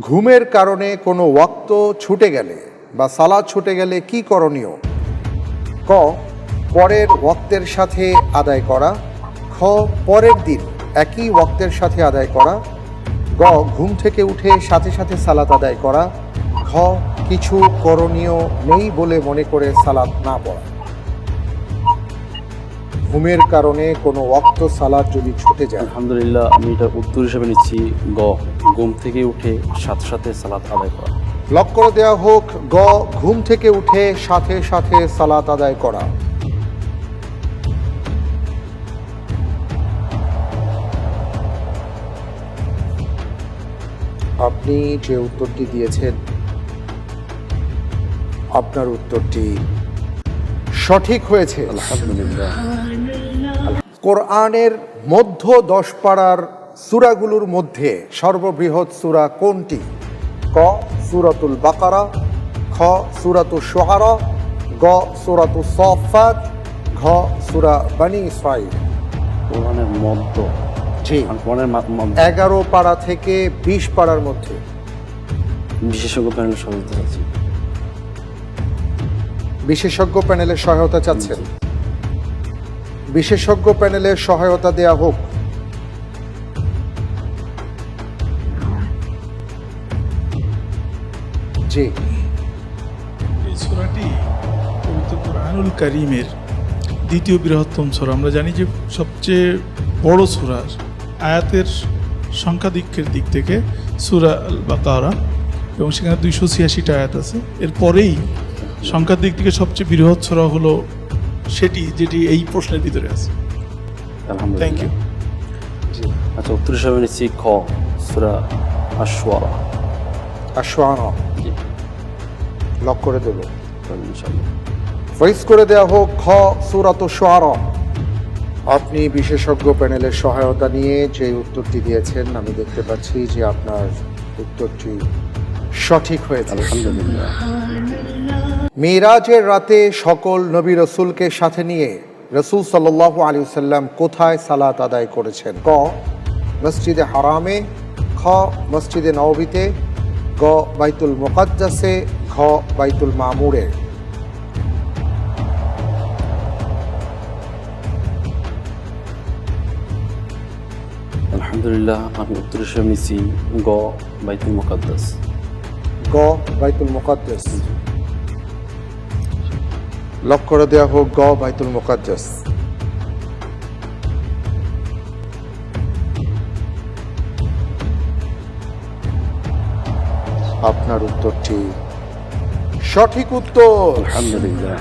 ঘুমের কারণে কোনো ওয়াক্ত ছুটে গেলে বা সালাদ ছুটে গেলে কি করণীয়? ক, পরের ওয়াক্তের সাথে আদায় করা। খ, পরের দিন একই ওয়াক্তের সাথে আদায় করা। গ, ঘুম থেকে উঠে সাথে সাথে সালাত আদায় করা। খ, কিছু করণীয় নেই বলে মনে করে সালাত না পড়া। ঘুমের কারণে কোনো ওয়াক্ত সালাদ যদি ছুটে যায়। আলহামদুলিল্লাহ আমি এটা উত্তর হিসেবে নিচ্ছি গ ঘুম থেকে উঠে সাথে সাথে সালাত আদায় করা। লক করে দেওয়া হোক গ ঘুম থেকে উঠে সাথে সাথে সালাত আদায় করা। আপনি যে উত্তরটি দিয়েছেন আপনার উত্তরটি সঠিক হয়েছে। আলহামদুলিল্লাহ। কোরআনের মধ্য দশ পাড়ার সুরাগুলোর মধ্যে সর্ববৃহৎ সুরা কোনটি? ক সুরাতুল বাকারা খ সুরাতুল সোহারা গ সুরাতুল সফাত ঘ সুরা বানি ইসরাইল কোরআনের মধ্য? জি। এগারো পাড়া থেকে বিশ পাড়ার মধ্যে। বিশেষজ্ঞ প্যানেল সদস্য আছে। বিশেষজ্ঞ প্যানেলের সহায়তা চাচ্ছেন। বিশেষজ্ঞ প্যানেলের সহায়তা দেয়া হোক। জি। করিমের দ্বিতীয় বৃহত্তম সূরা আমরা জানি যে সবচেয়ে বড় সূরার আয়াতের সংখ্যাধিক্যের দিক থেকে সূরা আল বাকারা এবং সেখানে দুইশো ছিয়াশিটা আয়াত আছে। এরপরেই সংখ্যার দিক থেকে সবচেয়ে বৃহৎ সূরা হলো সেটি যেটি এই প্রশ্নের ভিতরে আছে। থ্যাংক ইউ আচ্ছা উত্তর হিসাবে নিচ্ছি খ সুরা আশওয়ারা আশোয়ানো জি। লক করে দেব। তাহলে করে দেয়া হোক খ সুরাত সোয়ার আপনি বিশেষজ্ঞ প্যানেলের সহায়তা নিয়ে যে উত্তরটি দিয়েছেন আমি দেখতে পাচ্ছি যে আপনার উত্তরটি সঠিক হয়েছে। আলহামদুলিল্লাহ। মিরাজের রাতে সকল নবী রসুলকে সাথে নিয়ে রসুল সাল্লাহ আলী সাল্লাম কোথায় সালাত আদায় করেছেন? ক মসজিদে হারামে খ মসজিদে নওবিতে গ বাইতুল মোকাদ্দাসে ঘ বাইতুল মামুরে। আলহামদুলিল্লাহ আমি উত্তর গ বাইতুল মোকাদ্দাস। গ বাইতুল মোকাদ্দাস। লক করে দেওয়া হোক গ বাইতুল মোকাদ্দাস। আপনার উত্তরটি সঠিক উত্তর। আলহামদুলিল্লাহ।